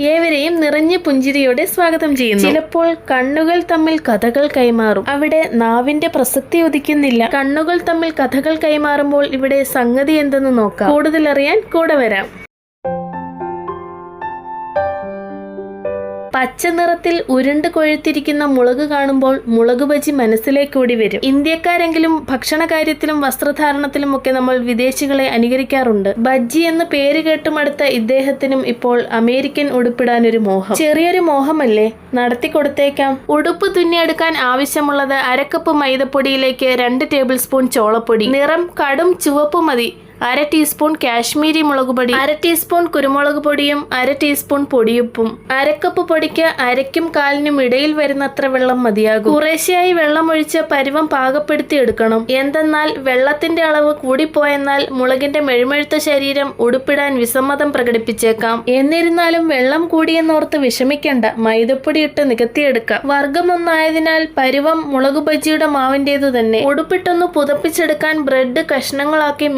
ഏവരെയും നിറഞ്ഞ പുഞ്ചിരിയോടെ സ്വാഗതം ചെയ്യുന്നു. ചിലപ്പോൾ കണ്ണുകൾ തമ്മിൽ കഥകൾ കൈമാറും. അവിടെ നാവിന്റെ പ്രസക്തി ഉദിക്കുന്നില്ല. കണ്ണുകൾ തമ്മിൽ കഥകൾ കൈമാറുമ്പോൾ ഇവിടെ സംഗതി എന്തെന്ന് നോക്കാം. കൂടുതലറിയാൻ കൂടെ വരാം. പച്ച നിറത്തിൽ ഉരുണ്ട് കൊഴുത്തിരിക്കുന്ന മുളക് കാണുമ്പോൾ മുളക് ബജി മനസ്സിലേക്കൂടി വരും. ഇന്ത്യക്കാരെങ്കിലും ഭക്ഷണ കാര്യത്തിലും വസ്ത്രധാരണത്തിലും ഒക്കെ നമ്മൾ വിദേശികളെ അനുകരിക്കാറുണ്ട്. ബജ്ജി എന്ന് പേര് കേട്ടുമടുത്ത ഇദ്ദേഹത്തിനും ഇപ്പോൾ അമേരിക്കൻ ഉടുപ്പിടാൻ ഒരു മോഹം. ചെറിയൊരു മോഹമല്ലേ? നടത്തി കൊടുത്തേക്കാം ഉടുപ്പ് തുന്നിയെടുക്കാൻ ആവശ്യമുള്ളത് അരക്കപ്പ് മൈദപ്പൊടിയിലേക്ക് രണ്ട് ടേബിൾ സ്പൂൺ ചോളപ്പൊടി. നിറം കടും ചുവപ്പ് മതി. അര ടീസ്പൂൺ കാശ്മീരി മുളക് പൊടി അര ടീസ്പൂൺ കുരുമുളക് പൊടിയും അര ടീസ്പൂൺ പൊടിയുപ്പും. അരക്കപ്പ് പൊടിക്ക് അരയ്ക്കും കാലിനും ഇടയിൽ വരുന്നത്ര വെള്ളം മതിയാകും. കുറേശ്ശെയായി വെള്ളം ഒഴിച്ച് പരുവം പാകപ്പെടുത്തി എടുക്കണം. എന്തെന്നാൽ വെള്ളത്തിന്റെ അളവ് കൂടിപ്പോയെന്നാൽ മുളകിന്റെ മെഴുമെഴുത്ത ശരീരം ഉടുപ്പിടാൻ വിസമ്മതം പ്രകടിപ്പിച്ചേക്കാം. എന്നിരുന്നാലും വെള്ളം കൂടിയെന്നോർത്ത് വിഷമിക്കേണ്ട. മൈദപ്പൊടി ഇട്ട് നികത്തിയെടുക്കാം. വർഗമൊന്നായതിനാൽ പരുവം മുളക് ബജിയുടെ മാവിന്റേതു തന്നെ ഉടുപ്പിട്ടൊന്ന് പുതപ്പിച്ചെടുക്കാൻ ബ്രെഡ് കഷ്ണങ്ങളാക്കി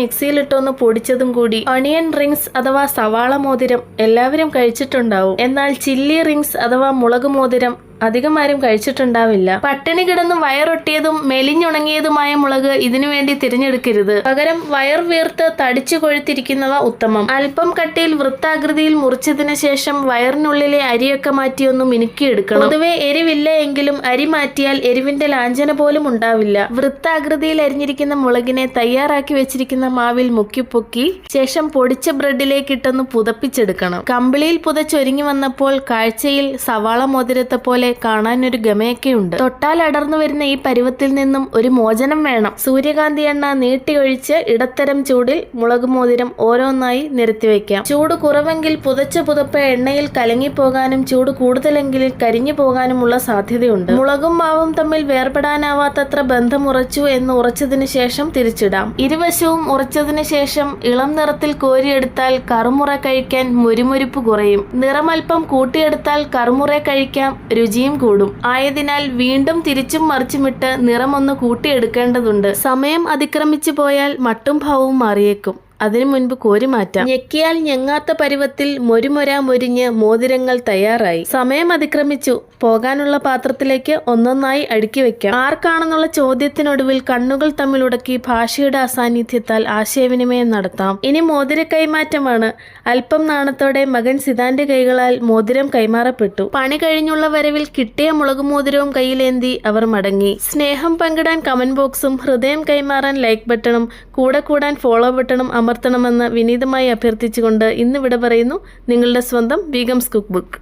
മിക്സിയിലിട്ടൊന്ന് പൊടിച്ചതും കൂടി ഒണിയൻ റിങ്സ് അഥവാ സവാള മോതിരം എല്ലാവരും കഴിച്ചിട്ടുണ്ടാവും. എന്നാൽ ചില്ലി റിങ്സ് അഥവാ മുളക് മോതിരം അധികം ആരും കഴിച്ചിട്ടുണ്ടാവില്ല. പട്ടിണി കിടന്ന് വയറൊട്ടിയതും മെലിഞ്ഞുണങ്ങിയതുമായ മുളക് ഇതിനു വേണ്ടി തിരഞ്ഞെടുക്കരുത്. പകരം വയർ വീർത്ത് തടിച്ചു കൊഴുത്തിരിക്കുന്നവ ഉത്തമം. അല്പം കട്ടിയിൽ വൃത്താകൃതിയിൽ മുറിച്ചതിന് ശേഷം വയറിനുള്ളിലെ അരിയൊക്കെ മാറ്റി ഒന്ന് മിനുക്കിയെടുക്കണം. പൊതുവെ എരിവില്ല എങ്കിലും അരി മാറ്റിയാൽ എരിവിന്റെ ലാഞ്ചന പോലും ഉണ്ടാവില്ല. വൃത്താകൃതിയിൽ അരിഞ്ഞിരിക്കുന്ന മുളകിനെ തയ്യാറാക്കി വെച്ചിരിക്കുന്ന മാവിൽ മുക്കിപ്പൊക്കി ശേഷം പൊടിച്ച ബ്രെഡിലേക്ക് ഇട്ടൊന്ന് പുതപ്പിച്ചെടുക്കണം. കമ്പിളിയിൽ പുതച്ചൊരുങ്ങി വന്നപ്പോൾ കാഴ്ചയിൽ സവാള മോതിരത്തെ പോലെ കാണാൻ ഒരു ഗമയൊക്കെയുണ്ട് തൊട്ടാൽ അടർന്നു വരുന്ന ഈ പരുവത്തിൽ നിന്നും ഒരു മോചനം വേണം. സൂര്യകാന്തി എണ്ണ നീട്ടിയൊഴിച്ച് ഇടത്തരം ചൂടിൽ മുളക് മോതിരം ഓരോന്നായി നിരത്തി വയ്ക്കാം. ചൂട് കുറവെങ്കിൽ പുതച്ച പുതപ്പ് എണ്ണയിൽ കലങ്ങിപ്പോകാനും ചൂട് കൂടുതലെങ്കിൽ കരിഞ്ഞു പോകാനുമുള്ള സാധ്യതയുണ്ട്. മുളകും മാവും തമ്മിൽ വേർപെടാനാവാത്തത്ര ബന്ധം ഉറച്ചു എന്ന് ഉറച്ചതിനു ശേഷം തിരിച്ചിടാം. ഇരുവശവും ഉറച്ചതിനു ശേഷം ഇളം നിറത്തിൽ കോരിയെടുത്താൽ കറുമുറ കഴിക്കാൻ മുരുമുരുപ്പ് കുറയും. നിറമൽപ്പം കൂട്ടിയെടുത്താൽ കറുമുറ കഴിക്കാം രുചിയും കൂടും. ആയതിനാൽ വീണ്ടും തിരിച്ചും മറിച്ചുമിട്ട് നിറമൊന്ന് കൂട്ടിയെടുക്കേണ്ടതുണ്ട്. സമയം അതിക്രമിച്ചു പോയാൽ മട്ടും ഭാവവും മാറിയേക്കും. അതിനു മുൻപ് കോരി മാറ്റാം ഞെക്കിയാൽ ഞെങ്ങാത്ത പരുവത്തിൽ മൊരുമൊരാ മൊരിഞ്ഞ് മോതിരങ്ങൾ തയ്യാറായി. സമയം അതിക്രമിച്ചു. പോകാനുള്ള പാത്രത്തിലേക്ക് ഒന്നൊന്നായി അടുക്കി വെക്കാം. ആർക്കാണെന്നുള്ള ചോദ്യത്തിനൊടുവിൽ കണ്ണുകൾ തമ്മിലുടക്കി ഭാഷയുടെ അസാന്നിധ്യത്താൽ ആശയവിനിമയം നടത്താം. ഇനി മോതിര കൈമാറ്റമാണ്. അല്പം നാണത്തോടെ മകൻ സിതാന്റെ കൈകളാൽ മോതിരം കൈമാറപ്പെട്ടു. പണി കഴിഞ്ഞുള്ള വരവിൽ കിട്ടിയ മുളക് മോതിരവും കയ്യിലേന്തി അവർ മടങ്ങി. സ്നേഹം പങ്കിടാൻ കമന്റ് ബോക്സും ഹൃദയം കൈമാറാൻ ലൈക്ക് ബട്ടണും കൂടെ കൂടാൻ ഫോളോ ബട്ടണും അമർത്തണമെന്ന് വിനീതമായി അഭ്യർത്ഥിച്ചുകൊണ്ട് ഇന്ന് വിട പറയുന്നു നിങ്ങളുടെ സ്വന്തം ബീഗംസ് കുക്ക് ബുക്ക്